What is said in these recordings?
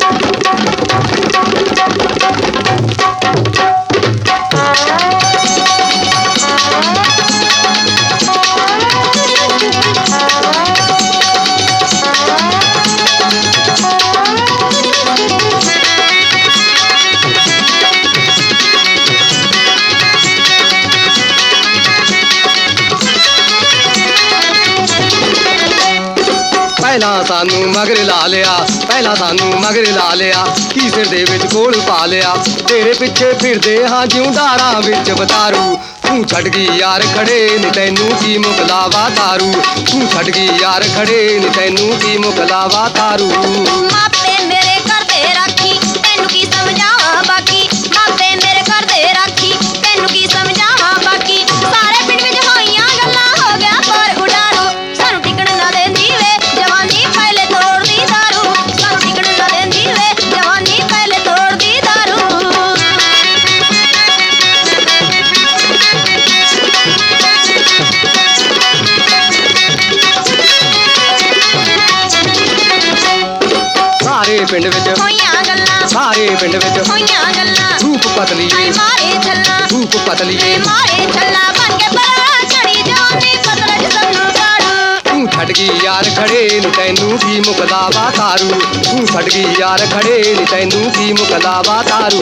Thank you. ਪਹਿਲਾਂ ਸਾਨੂੰ ਮਗਰ ਲਾ ਲਿਆ, ਪਹਿਲਾਂ ਸਾਨੂੰ ਮਗਰ ਲਾ ਲਿਆ ਕੀ ਸਿਰ ਦੇ ਵਿੱਚ ਕੋਲ ਪਾ ਲਿਆ। ਤੇਰੇ ਪਿੱਛੇ ਫਿਰਦੇ ਹਾਂ ਜਿਉਂਦਾਰਾਂ ਵਿੱਚ ਬਤਾਰੂ। ਤੂੰ ਛੱਡ ਗਈ ਯਾਰ, ਖੜੇ ਨੀ ਤੈਨੂੰ ਕੀ ਮੁਕਲਾਵਾ ਤਾਰੂ। ਤੂੰ ਛੱਡ ਗਈ ਯਾਰ, ਖੜੇ ਨੀ ਤੈਨੂੰ ਕੀ ਮੁਕਲਾਵਾ ਤਾਰੂ। ਪਿੰਡ ਵਿੱਚ ਹੋਈਆਂ ਗੱਲਾਂ ਸਾਰੇ ਪਿੰਡ ਵਿੱਚ ਹੋਈਆਂ ਗੱਲਾਂ ਧੂਪ ਪਤਲੀ ਆਈ ਮਾਰੇ ਛੱਲਾ ਧੂਪ ਪਤਲੀ ਏ ਮਾਰੇ ਛੱਲਾ ਬਣ ਕੇ ਪਰਾਂ ਚੜੀ ਜਵਾਨੀ ਪਤਲਜ ਸਾਨੂੰ ਝਾੜੂ ਤੂੰ ਛੱਡ ਗਈ ਯਾਰ ਖੜੇ ਨੀ ਤੈਨੂੰ ਕੀ ਮੁਕਲਾਵਾ ਤਾਰੂ ਤੂੰ ਛੱਡ ਗਈ ਯਾਰ ਖੜੇ ਨੀ ਤੈਨੂੰ ਕੀ ਮੁਕਲਾਵਾ ਤਾਰੂ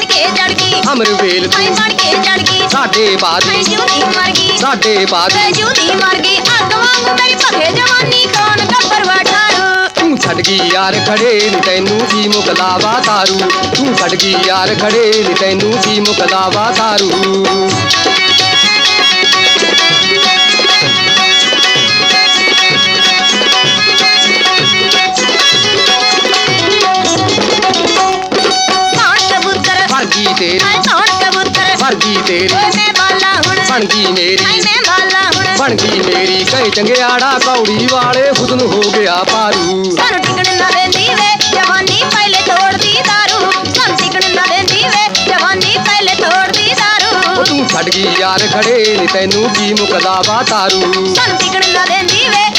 ਅਮਰ ਵੇਲ ਤੂੰ ਬਣ ਕੇ ਚੜ ਗਈ ਅਮਰ ਵੇਲ ਆਈ ਤੂੰ ਬਣ ਕੇ ਚੜ ਗਈ ਸਾਡੇ ਮੈਂ ਬਾਦੀ ਜਿਉਦੀ ਮਰ ਗਈ ਸਾਡੇ ਮੈਂ ਬਾਦੀ ਜਿਉਦੀ ਮਰ ਗਈ ਅੱਗ ਵਾਂਗੂ ਮੇਰੀ ਭਖੇ ਜਵਾਨੀ ਕੌਣ ਕੱਪਰ ਵਠਾਰੂ ਤੂੰ ਛੱਡ ਗਈ ਯਾਰ ਖੜੇ ਨੀ ਤੈਨੂੰ ਕੀ ਮੁਕਲਾਵਾ ਤਾਰੂ ਤੂੰ ਛੱਡ ਗਈ ਯਾਰ ਖੜੇ ਨੀ ਤੈਨੂੰ ਕੀ ਮੁਕਲਾਵਾ ਤਾਰੂ ਕੌਣ ਵਰਗੀ ਤੇਰੀ। ਮੈਂ ਬਾਲਾ ਹੁਣ ਬਣ ਗਈ ਮੇਰੀ। ਮੈਂ ਬਾਲਾ ਹੁਣ ਬਣ ਗਈ ਮੇਰੀ। ਕਹੇ ਚੰਗਿਆੜਾ ਕੌੜੀ ਵਾਲੇ ਹੁਸਨ ਹੋ ਗਿਆ ਪਾਰੂ ਸਾਨੂੰ ਟਿਕਣ ਨਾ ਦੇਂਦੀ ਵੇ ਜਵਾਨੀ ਪਹਿਲੇ ਤੋੜਦੀ ਦਾਰੂ। ਸਾਨੂੰ ਟਿਕਣ ਨਾ ਦੇਂਦੀ ਵੇ ਜਵਾਨੀ ਪਹਿਲੇ ਤੋੜਦੀ ਉਹ ਦਾਰੂ ਤੂੰ ਛੱਡ ਗਈ ਯਾਰ ਖੜੇ ਨੀ ਤੈਨੂੰ ਕੀ ਮੁਕਲਾਵਾ ਤਾਰੂ। ਸਾਨੂੰ ਟਿਕਣ ਨਾ ਦੇਂਦੀ ਵੇ